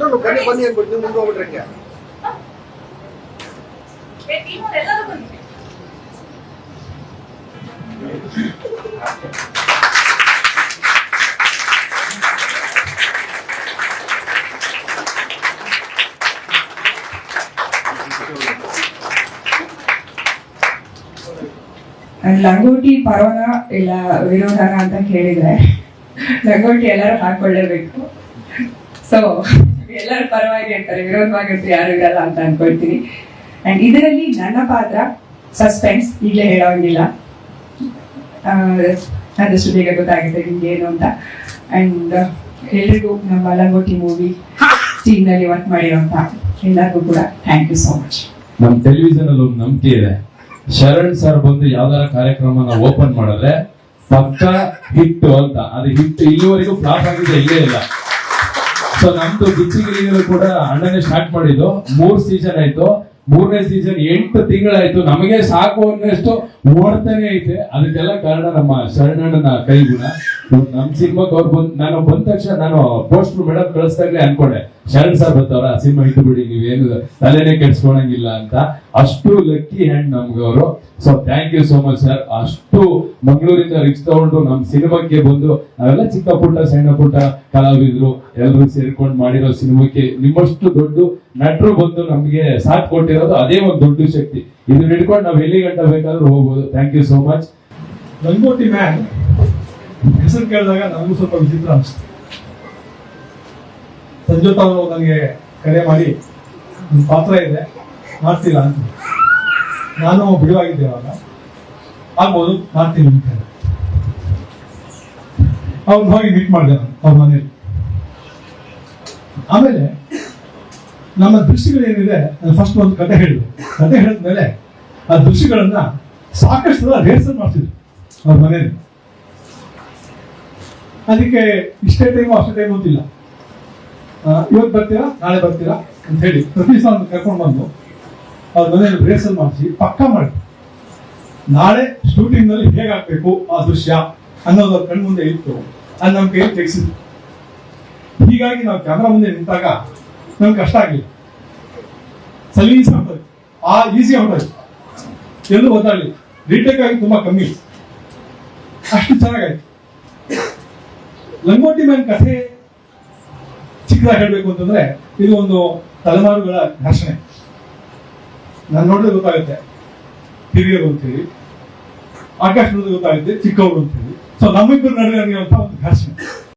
ಎಲ್ಲರೂ ಬನ್ನಿ ಬನ್ನಿ ಅನ್ಬಿಟ್ಟು ನೀವು ಮುಂದೆ ಹೋಗ್ಬಿಟ್ರೆ ಹೆಂಗೆ ಲಂಗೋಟಿ ಪರವನ ಇಲ್ಲ ವಿರೋಧನ ಅಂತ ಕೇಳಿದ್ರೆ ಲಂಗೋಟಿ ಎಲ್ಲರೂ ಹಾಕೊಳ್ಳೇಬೇಕು. ಸೊ ಎಲ್ಲರ ಪರವಾಗಿ ಅಂತಾರೆ ವಿರೋಧವಾಗಿರ್ತೂ ಯಾರು ಇರಲ್ಲ ಅಂತ ಅನ್ಕೊಳ್ತೀನಿ. ಅಂಡ್ ಇದರಲ್ಲಿ ನನ್ನ ಪಾತ್ರ ಸಸ್ಪೆನ್ಸ್ ಈಗಲೇ ಹೇಳೋಂಗಿಲ್ಲ. ಆದಷ್ಟು ಬೇಗ ಗೊತ್ತಾಗುತ್ತೆ ನಿಮ್ಗೆ ಏನು ಅಂತ. ಅಂಡ್ ಎಲ್ರಿಗೂ ನಮ್ಮ ಲಂಗೋಟಿ ಮೂವಿ ಟೀಮ್ನಲ್ಲಿ ವರ್ಕ್ ಮಾಡಿರೋಂತ ಎಲ್ಲರಿಗೂ ಕೂಡ ಥ್ಯಾಂಕ್ ಯು ಸೋ ಮಚ್ ನಮ್ಮ ಟೆಲಿವಿಷನ್ ಅಲ್ಲಿ ಒಂದು ನಂಬಿಕೆ ಇದೆ. ಶರಣ್ ಸರ್ ಬಂದು ಯಾವ್ದಾರ ಕಾರ್ಯಕ್ರಮನ ಓಪನ್ ಮಾಡಿದ್ರೆ ಪಕ್ಕ ಹಿಟ್ಟು ಅಂತ. ಅದು ಹಿಟ್ಟು ಇಲ್ಲಿವರೆಗೂ ಫ್ಲಾಪ್ ಆಗಿದೆ ಇಲ್ಲೇ ಇಲ್ಲ. ಸೊ ನಮ್ದು ಗಿಚ್ಚಿಗಿಲಿಗಳು ಕೂಡ ಅಣ್ಣನೇ ಸ್ಟಾರ್ಟ್ ಮಾಡಿದ್ದು. ಮೂರ್ ಸೀಸನ್ ಆಯ್ತು. ಮೂರನೇ ಸೀಸನ್ ಎಂಟು ತಿಂಗಳಾಯ್ತು. ನಮಗೆ ಸಾಕು ಅನ್ನೋಷ್ಟು ಓಡ್ತಾನೆ ಐತೆ. ಅದಕ್ಕೆಲ್ಲ ಕಾರಣ ನಮ್ಮ ಶರಣಣ್ಣನ ಕೈ ಗುಣ ಇವ್ರು ನಮ್ ಸಿನಿಮಾಕ್ ಅವ್ರು ಬಂದ್, ನಾನು ಬಂದ ತಕ್ಷಣ ನಾನು ಪೋಸ್ಟ್ ಮೇಡಮ್ ಕಳಿಸ್ದಾಗ್ಲೇ ಅನ್ಕೊಂಡೆ. ಶರಣ್ ಸರ್ ಬರ್ತಾವ್ರ ಸಿನಿಮಾ ಇಟ್ಟು ಬಿಡಿ, ನೀವೇನು ತಲೆನೇ ಕೆಡ್ಸ್ಕೊಳಂಗಿಲ್ಲ ಅಂತ. ಅಷ್ಟು ಲಕ್ಕಿ ಹ್ಯಾಂಡ್ ನಮ್ಗೆ ಅವರು. So thank you so much sir ಅಷ್ಟು ಮಂಗಳೂರಿಂದ ರಿಕ್ಸ್ ತಗೊಂಡು ನಮ್ ಸಿನಿಮಾಕ್ಕೆ ಬಂದು ನಾವೆಲ್ಲ ಚಿಕ್ಕ ಪುಟ್ಟ ಸಣ್ಣ ಪುಟ್ಟ ಕಲಾವಿದ್ರು ಎಲ್ಲರೂ ಸೇರ್ಕೊಂಡು ಮಾಡಿರೋ ಸಿನಿಮಾಕ್ಕೆ ನಿಮ್ಮಷ್ಟು ದೊಡ್ಡ ನಟರು ಬಂದು ನಮ್ಗೆ ಸಾಥ್ ಕೊಟ್ಟಿರೋದು ಅದೇ ಒಂದು ದೊಡ್ಡ ಶಕ್ತಿ. ಇದನ್ನ ಹಿಡ್ಕೊಂಡು ನಾವ್ ಎಲ್ಲಿ ಗಂಟ ಬೇಕಾದ್ರೂ ಹೋಗ್ಬೋದು. ಥ್ಯಾಂಕ್ ಯು ಸೋ ಮಚ್ ಲಂಗೋಟಿ ಮ್ಯಾನ್ ಹೆಸರು ಕೇಳಿದಾಗ ನನಗೂ ಸ್ವಲ್ಪ ವಿಚಿತ್ರ ಅನಿಸ್ತು ಸಂಜೋತ್ ಅವರು ನನಗೆ ಕರೆ ಮಾಡಿ, ಒಂದು ಪಾತ್ರ ಇದೆ, ಮಾಡ್ತೀರಾ ಅಂತ. ನಾನು ಬಿಡುವಾಗಿದ್ದೆ ಅವಾಗ ಆಗ್ಬೋದು, ಮಾಡ್ತೀನಿ ಅಂತ ಹೇಳಿ. ಅವ್ರನ್ನ ಹೋಗಿ ಮೀಟ್ ಮಾಡಿದೆ ನಾನು ಅವ್ರ ಮನೇಲಿ. ಆಮೇಲೆ ನಮ್ಮ ದೃಶ್ಯಗಳೇನಿದೆ ನಾನು ಫಸ್ಟ್ ಒಂದು ಕತೆ ಹೇಳಿದೆ. ಕತೆ ಹೇಳಿದ್ಮೇಲೆ ಆ ದೃಶ್ಯಗಳನ್ನ ಸಾಕಷ್ಟು ರಿಹರ್ಸಲ್ ಮಾಡ್ತಿದ್ರು ಅವ್ರ ಮನೇಲಿ. ಅದಕ್ಕೆ ಇಷ್ಟೇ ಟೈಮು ಅಷ್ಟೇ ಟೈಮ್ ಅಂತಿಲ್ಲ ಇವತ್ತು ಬರ್ತೀರಾ? ನಾಳೆ ಬರ್ತೀರಾ? ಅಂತ ಹೇಳಿ ಪ್ರತಿ ಸಲ ಕರ್ಕೊಂಡು ಬಂದು ಅವ್ರ ಮನೆಯಲ್ಲಿ ರಿಹರ್ಸಲ್ ಮಾಡಿಸಿ ಪಕ್ಕ ಮಾಡಿ. ನಾಳೆ ಶೂಟಿಂಗ್ನಲ್ಲಿ ಹೇಗಾಗ್ಬೇಕು ಆ ದೃಶ್ಯ ಅನ್ನೋದು ಅವ್ರ ಕಣ್ಣು ಮುಂದೆ ಇತ್ತು. ಅದು ನಮ್ಮ ಕೈಯಲ್ಲಿ ತೆಗೆಸಿದ್ರು. ಹೀಗಾಗಿ ನಾವು ಕ್ಯಾಮ್ರಾ ಮುಂದೆ ನಿಂತಾಗ ನಮ್ಗೆ ಕಷ್ಟ ಆಗಲಿಲ್ಲ. ಸಲೀಸ್ ಆಗ್ತದೆ ಆ ಈಸಿ ಆಗ್ತದೆ ಎಲ್ಲೂ ಒದ್ದಾಡಲಿಲ್ಲ. ರೀಟೇಕ್ ಆಗಿ ತುಂಬಾ ಕಮ್ಮಿ. ಅಷ್ಟು ಚೆನ್ನಾಗಾಯ್ತು. ಲಂಗೋಟಿ ಮ್ಯಾನ್ ಕಥೆ ಚಿಕ್ಕದಾಗಿ ಹೇಳಬೇಕು ಅಂತಂದ್ರೆ ಇದು ಒಂದು ತಲೆಮಾರುಗಳ ಘರ್ಷಣೆ. ನಾನು ನೋಡಿದ್ರೆ ಗೊತ್ತಾಗುತ್ತೆ. ಹಿರಿಯರು ಅಂತೇಳಿ, ಆಕಾಶ ನೋಡಿದ್ರೆ ಗೊತ್ತಾಗುತ್ತೆ, ಚಿಕ್ಕವರು ಅಂತೇಳಿ. ಸೊ ನಮ್ಮಿಬ್ಬರು ನಡುವೆ ಒಂದು ಘರ್ಷಣೆ.